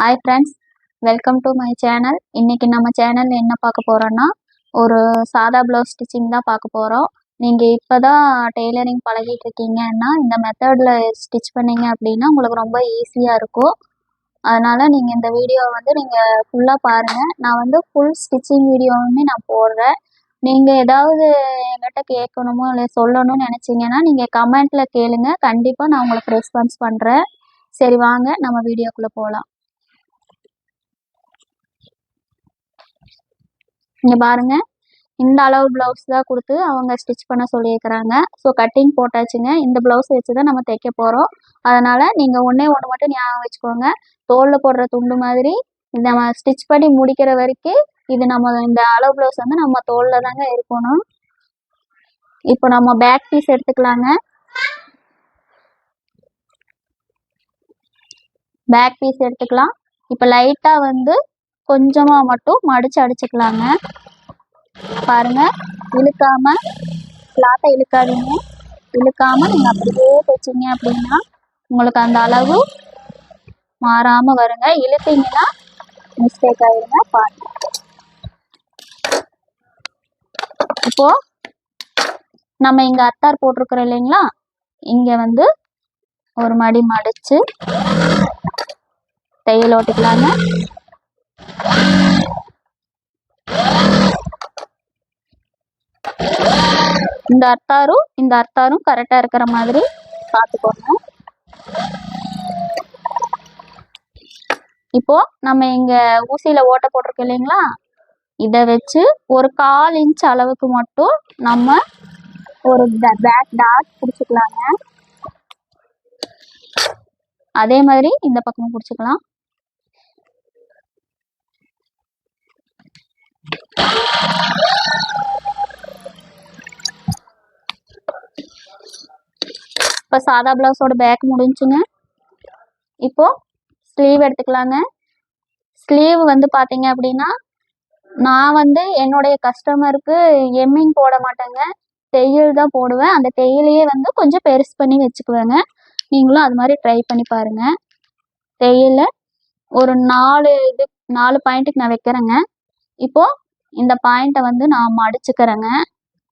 Hi friends welcome to my channel இன்னைக்கு நம்ம சேனலில் என்ன பார்க்க போகிறோன்னா ஒரு சாதா ப்ளவுஸ் ஸ்டிச்சிங் தான் பார்க்க போறோம். நீங்க இப்பதான் டெய்லரிங் பழகிட்டு இருக்கீங்கன்னா இந்த மெத்தட்ல ஸ்டிச் பண்ணீங்க அப்படின்னா உங்களுக்கு ரொம்ப ஈஸியா இருக்கும். அதனால நீங்க இந்த வீடியோ வந்து நீங்க ஃபுல்லா பாருங்க. நான் வந்து ஃபுல் ஸ்டிச்சிங் வீடியோவுமே நான் போடுறேன். நீங்க ஏதாவது என்கிட்ட கேட்கணுமோ இல்லை சொல்லணும்னு நினைச்சீங்கன்னா நீங்க கமெண்ட்ல கேளுங்க. கண்டிப்பா நான் உங்களுக்கு ரெஸ்பான்ஸ் பண்றேன். சரி வாங்க. நம்ம வீடியோக்குள்ள போகலாம் இங்க பாருங்க. இந்த அளவு பிளவுஸ் தான் கொடுத்து அவங்க ஸ்டிச் பண்ண சொல்லியிருக்கிறாங்க. ஸோ கட்டிங் போட்டாச்சுங்க. இந்த பிளவுஸ் வச்சு தான் நம்ம தைக்க போகிறோம் அதனால் நீங்கள் ஒன்றே ஒன்று மட்டும் ஞாபகம் வச்சுக்கோங்க. தோலில் போடுற துண்டு மாதிரி இந்த நம்ம ஸ்டிச் பண்ணி முடிக்கிற வரைக்கும் இது நம்ம இந்த அளவு பிளவுஸ் வந்து நம்ம தோலில் தாங்க இருக்கணும். இப்போ நம்ம பேக் பீஸ் எடுத்துக்கலாங்க. பேக் பீஸ் எடுத்துக்கலாம். இப்போ லைட்டாக வந்து கொஞ்சமாக மட்டும் மடித்து அடிச்சுக்கலாங்க. பாருங்கள் இழுக்காமல் கிளாத்தை இழுக்காதீங்க. இழுக்காமல் நீங்கள் அப்படியே தைச்சிங்க அப்படின்னா உங்களுக்கு அந்த அளவு மாறாமல் வருங்க. இழுத்தீங்கன்னா மிஸ்டேக் ஆகிடுங்க பாருங்க இப்போது நம்ம இங்கே அத்தார் போட்டிருக்கிறோம் இல்லைங்களா? இங்கே வந்து ஒரு மடி மடித்து தையல் ஓட்டிக்கலாங்க. இந்த அர்த்தாரும் இந்த அர்த்தாரும் கரெக்டாக இருக்கிற மாதிரி பார்த்துக்கோங்க. இப்போ நம்ம இங்க ஊசியில ஓட்டை போட்டிருக்கோம் இல்லைங்களா? இதை வச்சு ஒரு கால் இன்ச் அளவுக்கு மட்டும் நம்ம ஒரு பேக் டாட் பிடிச்சிக்கலாங்க. அதே மாதிரி இந்த பக்கமும் பிடிச்சிக்கலாம். இப்போ சாதா பிளவுஸோட பேக் முடிஞ்சுங்க. இப்போது ஸ்லீவ் எடுத்துக்கலாங்க. ஸ்லீவ் வந்து பார்த்தீங்க அப்படின்னா நான் வந்து என்னுடைய கஸ்டமருக்கு எம்மிங் போட மாட்டேங்க. தையல் தான் போடுவேன். அந்த தையலையே வந்து கொஞ்சம் பெருசு பண்ணி வச்சுக்குவேங்க. நீங்களும் அது மாதிரி ட்ரை பண்ணி பாருங்க. தையல ஒரு நாலு இது நாலு பாயிண்ட்டுக்கு நான் வைக்கிறேங்க. இப்போது இந்த பாயிண்ட்டை வந்து நான் மடிச்சுக்கிறேங்க.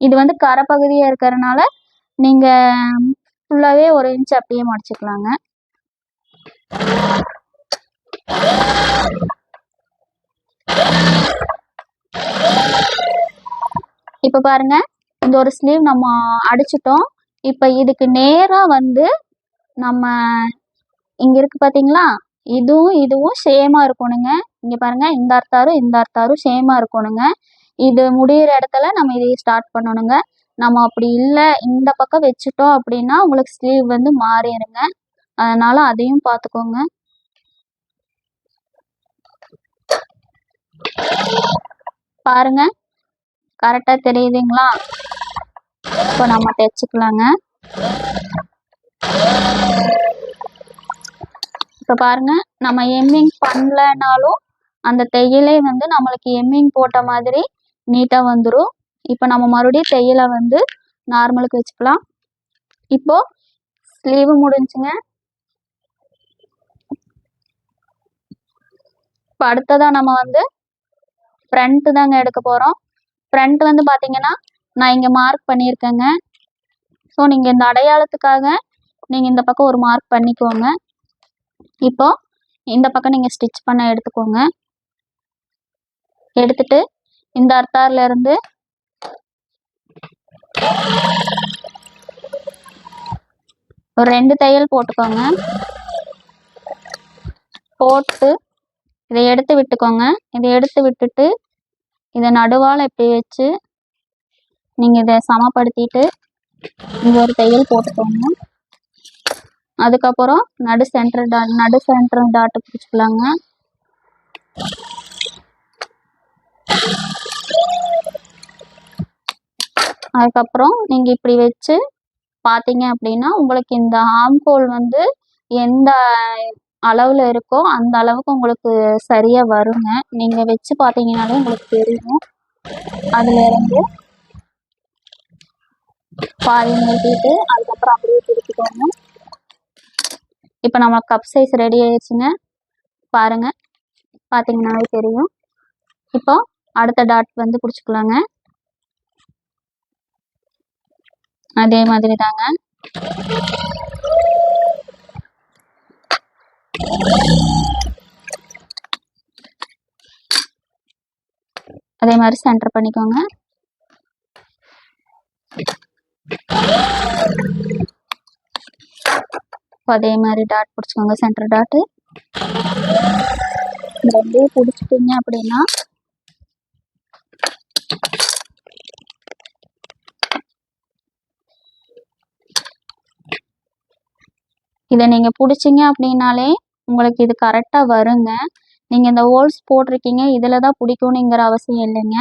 இது வந்து கரை பகுதியாக இருக்கிறனால நீங்கள் ஃபுல்லாகவே ஒரு இன்ச் அப்படியே மடிச்சுக்கலாங்க. இப்போ பாருங்க இந்த ஒரு ஸ்லீவ் நம்ம அடிச்சிட்டோம். இப்போ இதுக்கு நேராக வந்து நம்ம இங்கே இருக்கு பார்த்தீங்களா இதுவும் இதுவும் சேமாக இருக்கணுங்க. இங்கே பாருங்க இந்த அர்த்தாரும் இந்த அர்த்தாரும் சேமாக இருக்கணுங்க. இது முடியிற இடத்துல நம்ம இதை ஸ்டார்ட் பண்ணணுங்க. நம்ம அப்படி இல்லை இந்த பக்கம் வச்சுட்டோம் அப்படின்னா உங்களுக்கு ஸ்லீவ் வந்து மாறிடுங்க அதனால அதையும் பார்த்துக்கோங்க பாருங்க. கரெக்டாக தெரியுதுங்களா? இப்போ நம்ம தைச்சுக்கலாங்க. இப்போ பாருங்க. நம்ம எம்மிங் பண்ணலனாலும் அந்த தையலே வந்து நம்மளுக்கு எம்மிங் போட்ட மாதிரி நீட்டாக வந்துடும் இப்போ நம்ம மறுபடியும் தையலை வந்து நார்மலுக்கு வச்சுக்கலாம். இப்போ ஸ்லீவு முடிஞ்சுங்க. இப்போ அடுத்ததாக நம்ம வந்து ஃப்ரண்ட்டு தாங்க எடுக்க போகிறோம் ஃப்ரண்ட் வந்து பார்த்தீங்கன்னா நான் இங்கே மார்க் பண்ணியிருக்கேங்க. ஸோ நீங்கள் இந்த அடையாளத்துக்காக நீங்கள் இந்த பக்கம் ஒரு மார்க் பண்ணிக்கோங்க. இப்போ இந்த பக்கம் நீங்கள் ஸ்டிச் பண்ண எடுத்துக்கோங்க. எடுத்துட்டு இந்த அர்த்தாரிலேருந்து ஒரு ரெண்டு தையல் போட்டுக்கோங்க. போட்டு இதை எடுத்து விட்டுக்கோங்க. இதை எடுத்து விட்டுட்டு இதை நடுவால் இப்படி வச்சு நீங்கள் இதை சமப்படுத்திட்டு இங்கே ஒரு தையல் போட்டுக்கோங்க. அதுக்கப்புறம் நடு சென்டர் டாட் நடு சென்டர் டாட்டு பிடிச்சிக்கலாங்க. அதுக்கப்புறம் நீங்கள் இப்படி வச்சு பார்த்தீங்க அப்படின்னா உங்களுக்கு இந்த ஆம்கோல் வந்து எந்த அளவில் இருக்கோ அந்த அளவுக்கு உங்களுக்கு சரியாக வருங்க. நீங்கள் வச்சு பார்த்தீங்கனாலே உங்களுக்கு தெரியும். அதுலேருந்து பாதி நிறுத்திட்டு அதுக்கப்புறம் அப்படியே திருப்பிக்கோங்க. இப்போ நம்ம கப் சைஸ் ரெடி ஆயிடுச்சுங்க. பாருங்கள் பார்த்தீங்கன்னாவே தெரியும். இப்போ அடுத்த டாட் வந்து பிடிச்சிக்கலாங்க. அதே மாதிரி தாங்க. அதே மாதிரி சென்டர் பண்ணிக்கோங்க. அதே மாதிரி டாட் பிடிச்சிக்கோங்க சென்டர் டாட்டு ரெண்டையும் பிடிச்சிட்டிங்க அப்படின்னா இதை நீங்கள் பிடிச்சிங்க அப்படின்னாலே உங்களுக்கு இது கரெக்டாக வருங்க. நீங்கள் இந்த ஹோல்ஸ் போட்டிருக்கீங்க இதில் தான் பிடிக்கணுங்கிற அவசியம் இல்லைங்க.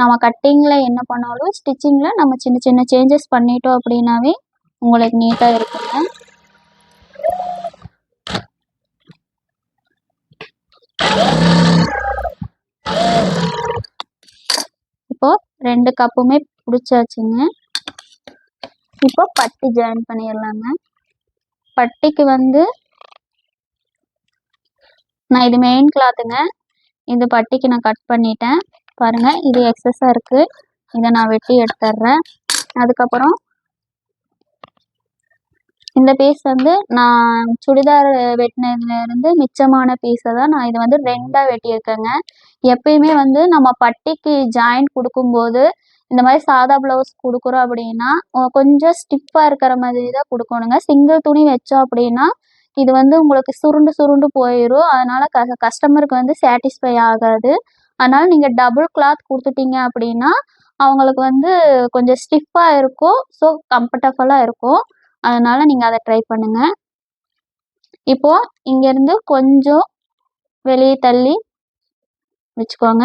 நம்ம கட்டிங்கில் என்ன பண்ணாலும் ஸ்டிச்சிங்கில் நம்ம சின்ன சின்ன சேஞ்சஸ் பண்ணிட்டோம் அப்படின்னாவே உங்களுக்கு நீட்டாக இருக்குங்க. இப்போ ரெண்டு கப்புமே பிடிச்சாச்சுங்க. இப்போ பட்டு ஜாயின் பண்ணிடலாங்க. பட்டிக்கு வந்து நான் இது மெயின் கிளாத்துங்க இது பட்டிக்கு நான் கட் பண்ணிட்டேன். பாருங்கள் இது எக்ஸஸாக இருக்குது இதை நான் வெட்டி எடுத்துட்றேன் அதுக்கப்புறம் இந்த பீஸ் வந்து நான் சுடிதார் வெட்டினதுலேருந்து மிச்சமான பீஸை தான் நான் இதை வந்து ரெண்டாக வெட்டியிருக்கேங்க. எப்பயுமே வந்து நம்ம பட்டிக்கு ஜாயின் கொடுக்கும்போது இந்த மாதிரி சாதா ப்ளவுஸ் கொடுக்குறோம் அப்படின்னா கொஞ்சம் ஸ்டிஃபாக இருக்கிற மாதிரி தான் கொடுக்கணுங்க. சிங்கிள் துணி வச்சோம் அப்படின்னா இது வந்து உங்களுக்கு சுருண்டு சுருண்டு போயிடும் அதனால க கஸ்டமருக்கு வந்து சாட்டிஸ்ஃபை ஆகாது. அதனால நீங்கள் டபுள் கிளாத் கொடுத்துட்டீங்க அப்படின்னா அவங்களுக்கு வந்து கொஞ்சம் ஸ்டிஃபாக இருக்கும். ஸோ கம்ஃபர்டபுளாக இருக்கும். அதனால நீங்கள் அதை ட்ரை பண்ணுங்க. இப்போ இங்கேருந்து கொஞ்சம் வெளியே தள்ளி வச்சுக்கோங்க.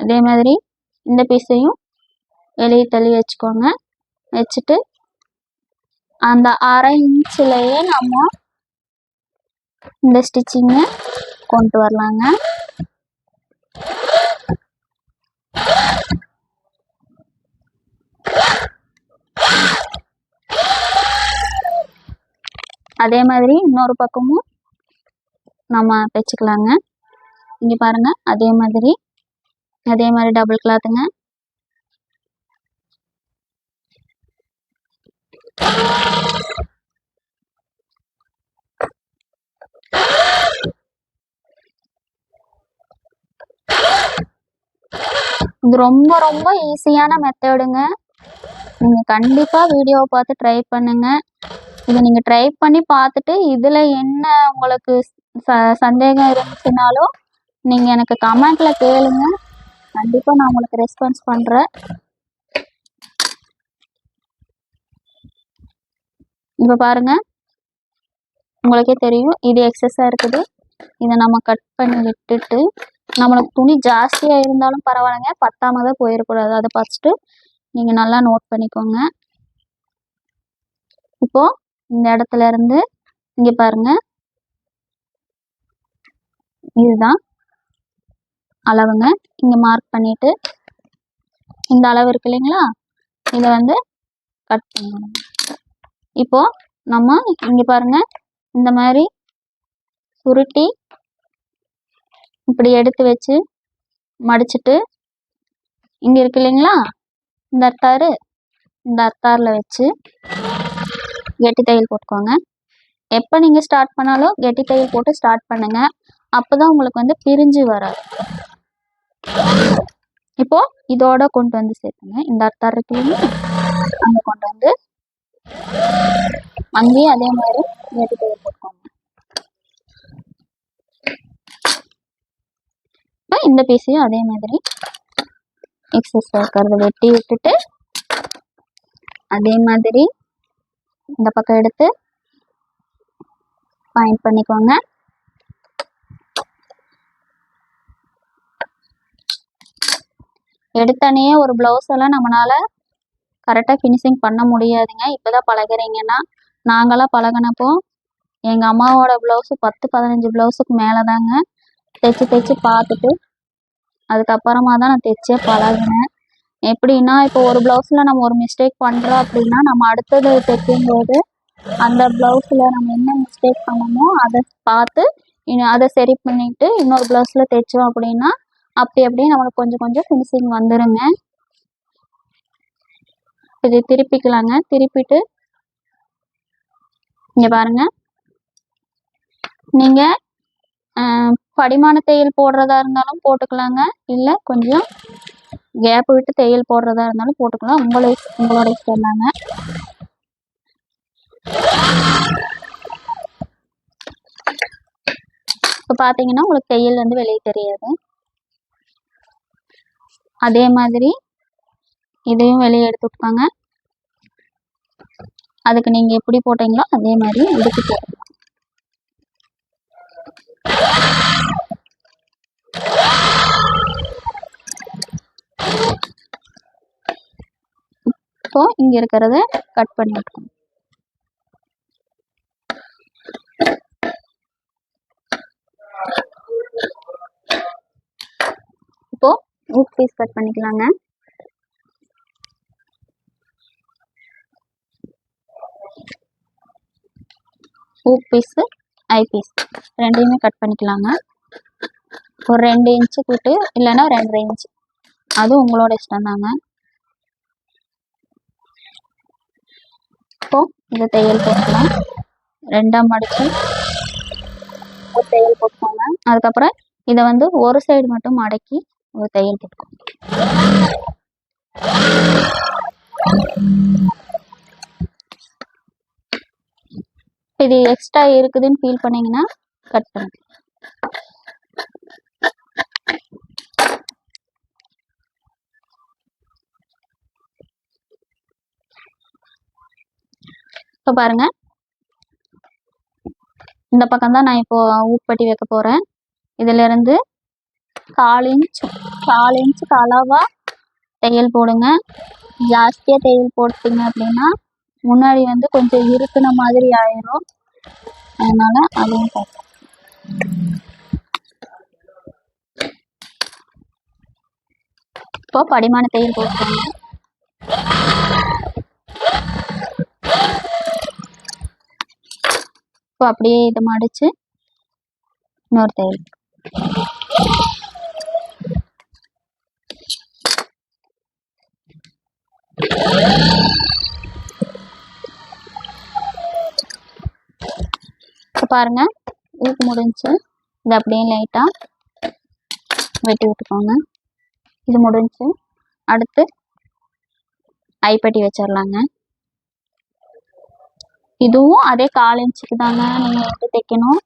அதே மாதிரி இந்த பீஸையும் வெளியே தள்ளி வச்சுக்கோங்க. வச்சுட்டு அந்த அரை இன்ச்சிலேயே நம்ம இந்த ஸ்டிச்சிங்கை கொண்டு வரலாங்க. அதே மாதிரி இன்னொரு பக்கமும் நம்ம தைச்சிக்கலாங்க இங்கே பாருங்கள் அதே மாதிரி அதே மாதிரி டபுள் கிளாத்துங்க இது ரொம்ப ரொம்ப ஈஸியான மெத்தடுங்க நீங்கள் கண்டிப்பாக வீடியோவை பார்த்து ட்ரை பண்ணுங்க. இதை நீங்கள் ட்ரை பண்ணி பார்த்துட்டு இதில் என்ன உங்களுக்கு ச சந்தேகம் இருந்துச்சுனாலும் நீங்கள் எனக்கு கமெண்ட்டில் கேளுங்க. கண்டிப்பாக நான் உங்களுக்கு ரெஸ்பான்ஸ் பண்ணுறேன் இப்போ பாருங்க. உங்களுக்கே தெரியும். இது எக்ஸஸாக இருக்குது. இதை நம்ம கட் பண்ணி விட்டுட்டு நம்மளுக்கு துணி ஜாஸ்தியாக இருந்தாலும் பரவாயில்லைங்க. பத்தாம தான் போயிடக்கூடாது அதை பார்த்துட்டு நீங்கள் நல்லா நோட் பண்ணிக்கோங்க. இப்போ இந்த இடத்துல இருந்து இங்கே பாருங்க. இதுதான் அளவுங்க. இங்கே மார்க் பண்ணிட்டு இந்த அளவு இருக்கு இல்லைங்களா? இதை வந்து கட் பண்ணணும். இப்போ நம்ம இங்கே பாருங்க இந்த மாதிரி சுருட்டி இப்படி எடுத்து வச்சு மடிச்சுட்டு இங்க இருக்கு இல்லைங்களா? இந்த அத்தாறு இந்த அர்த்தாரில் வச்சு கெட்டி தையல் போட்டுக்கோங்க. எப்போ நீங்கள் ஸ்டார்ட் பண்ணாலும் கெட்டி தையல் போட்டு ஸ்டார்ட் பண்ணுங்க. அப்பதான் உங்களுக்கு வந்து பிரிஞ்சு வராது. இப்போ இதோட கொண்டு வந்து சேர்த்துங்க. இந்த அர்த்தார் இருக்கு அங்கே கொண்டு வந்து அங்கேயும் அதே மாதிரி நேற்று தையல் போட்டுக்கோங்க இந்த பீஸையும் அதே மாதிரி எக்ஸஸ் இருக்கிறத வெட்டி விட்டுட்டு அதே மாதிரி இந்த பக்கம் எடுத்து பாயிண்ட் பண்ணிக்கோங்க. எடுத்தனையே ஒரு ப்ளவுஸ் எல்லாம் நம்மளால கரெக்டாக ஃபினிஷிங் பண்ண முடியாதுங்க. இப்போ தான் பழகிறீங்கன்னா நாங்களாம் பழகினப்போ எங்கள் அம்மாவோட ப்ளவுஸு பத்து பதினஞ்சு ப்ளவுஸுக்கு மேலே தாங்க தைச்சி தைச்சி பார்த்துட்டு அதுக்கப்புறமா தான் நான் தைச்சே பழகினேன். எப்படின்னா இப்போ ஒரு ப்ளவுஸில் நம்ம ஒரு மிஸ்டேக் பண்ணுறோம் அப்படின்னா நம்ம அடுத்தது தைக்கும்போது அந்த ப்ளவுஸில் நம்ம என்ன மிஸ்டேக் பண்ணமோ அதை பார்த்து இன்னும் அதை சரி பண்ணிவிட்டு இன்னொரு ப்ளவுஸில் தைச்சோம் அப்படின்னா அப்படி அப்படியே நம்மளுக்கு கொஞ்சம் கொஞ்சம் ஃபினிஷிங் வந்துடுங்க இது திருப்பிக்கலாங்க. திருப்பிட்டு இங்கே பாருங்க. நீங்கள் படிமான தையல் போடுறதா இருந்தாலும் போட்டுக்கலாங்க. இல்லை கொஞ்சம் கேப் விட்டு தையல் போடுறதா இருந்தாலும் போட்டுக்கலாம். உங்களை உங்களோட இஷ்டம் தாங்க. இப்போ பார்த்தீங்கன்னா உங்களுக்கு தையல் வந்து வெளியே தெரியாது. அதே மாதிரி இதையும் வெளியே எடுத்து விட்டுக்கோங்க. அதுக்கு நீங்கள் எப்படி போட்டீங்களோ அதே மாதிரி எடுத்து போட்டுக்கலாம் இப்போ இங்கே இருக்கிறத கட் பண்ணி விட்டுக்கோங்க. இப்போ ஊக் பீஸ் கட் பண்ணிக்கலாங்க. ஊக் பீஸு ஐ பீஸ் ரெண்டையுமே கட் பண்ணிக்கலாங்க. ஒரு ரெண்டு இன்ச்சு கூட்டு இல்லைன்னா ரெண்டரை இன்ச்சு அது உங்களோட இஷ்டம் தாங்க. இப்போ இந்த தையல் போட்டுக்கலாம். ரெண்டாம் மடிச்சு ஒரு தையல் போட்டுக்கோங்க. அதுக்கப்புறம் இதை வந்து ஒரு சைடு மட்டும் மடக்கி ஒரு தையல் போட்டுக்கோங்க. இது எக்ஸ்ட்ரா இருக்குதுன்னு ஃபீல் பண்ணீங்கன்னா கட் பண்ணுங்க இப்போ பாருங்க. இந்த பக்கம் தான் நான் இப்போ ஊப்பட்டி வைக்க போறேன். இதுல இருந்து கால் இன்ச் கால் இன்ச்சுக்கு அளவா தையல் போடுங்க. ஜாஸ்தியா தையல் போட்டிங்க அப்படின்னா முன்னாடி வந்து கொஞ்சம் இருக்குன மாதிரி ஆயிரும். அதனால அதையும் பார்த்து இப்போ படிமான தையல் போட்டுக்கோங்க இப்போ அப்படியே இதை மடிச்சு இன்னொரு தையல் இப்போ பாருங்க. ஊக்கு முடிஞ்சு. இது அப்படியே லைட்டாக வெட்டி விட்டுக்கோங்க. இது முடிஞ்சு. அடுத்து ஐப்பட்டி வச்சிடலாங்க இதுவும் அதே கால் இன்ச்சுக்கு தாங்க நீங்கள் வந்து தைக்கணும்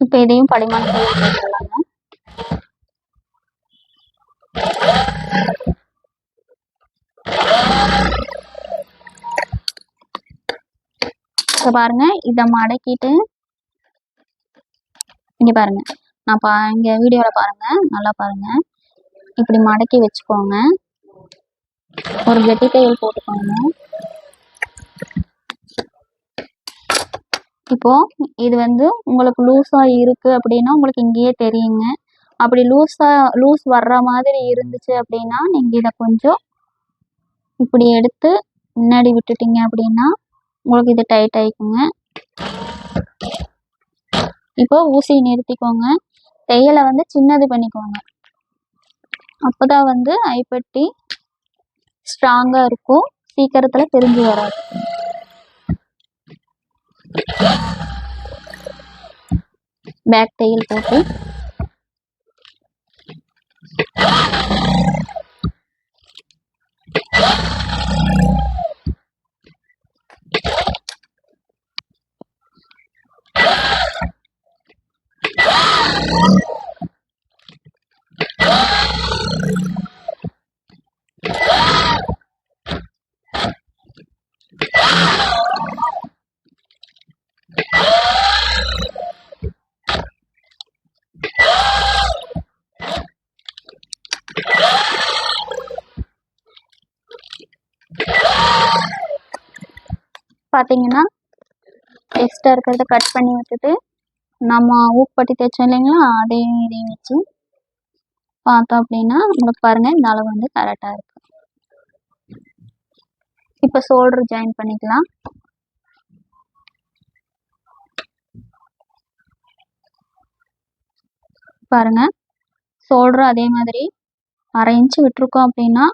இப்போ இதையும் படிமான தையல் போட்டுடலாங்க பாருங்க இதை மடக்கிட்டு இங்க பாருங்க. நான் பா இங்க வீடியோல பாருங்க நல்லா பாருங்க. இப்படி மடக்கி வச்சுக்கோங்க. ஒரு கெட்டி தையல் போட்டுக்கோங்க. இப்போது இது வந்து உங்களுக்கு லூஸாக இருக்கு அப்படின்னா உங்களுக்கு இங்கேயே தெரியுங்க. அப்படி லூஸாக லூஸ் வர்ற மாதிரி இருந்துச்சு அப்படின்னா நீங்கள் இதை கொஞ்சம் இப்படி எடுத்து முன்னாடி விட்டுட்டீங்க அப்படின்னா உங்களுக்கு இது டைட் ஆகிக்குங்க இப்போ ஊசி நிறுத்திக்கோங்க. தையலை வந்து சின்னது பண்ணிக்கோங்க. அப்பதான் வந்து ஐப்பட்டி ஸ்ட்ராங்காக இருக்கும். சீக்கிரத்தில் பிரிஞ்சு வராது. பேக் தையல் போட்டு. பார்த்தீங்கன்னா எக்ஸ்ட்ரா இருக்கிறத கட் பண்ணி விட்டுட்டு நம்ம ஊக்குப்பட்டி தைச்சோம் இல்லைங்களா? அதையும் இதையும் வச்சு பார்த்தோம் அப்படின்னா உங்களுக்கு பாருங்கள் இந்த அளவு வந்து கரெக்டாக இருக்கு. இப்போ ஷோல்டர் ஜாயின் பண்ணிக்கலாம். பாருங்க ஷோல்டரும் அதே மாதிரி அரை இன்ச்சு விட்டுருக்கோம் அப்படின்னா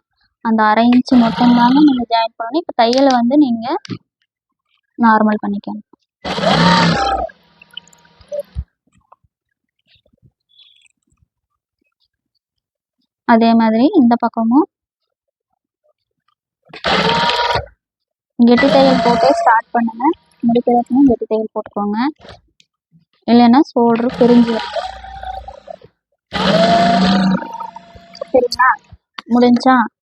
அந்த அரை இன்ச்சு மட்டும்தாங்க நீங்கள் ஜாயின் பண்ணணும். இப்போ தையலை வந்து நீங்கள் நார்மல் பண்ணிக்கணும் அதே மாதிரி இந்த பக்கமும். கெட்டி தையல் போட்டு ஸ்டார்ட் பண்ணுங்க. முடிக்கிறதுக்கும் கெட்டி தையல் போட்டுக்கோங்க. இல்லைன்னா ஷோல்டர் பிரிஞ்சு சரிங்களா? முடிஞ்சா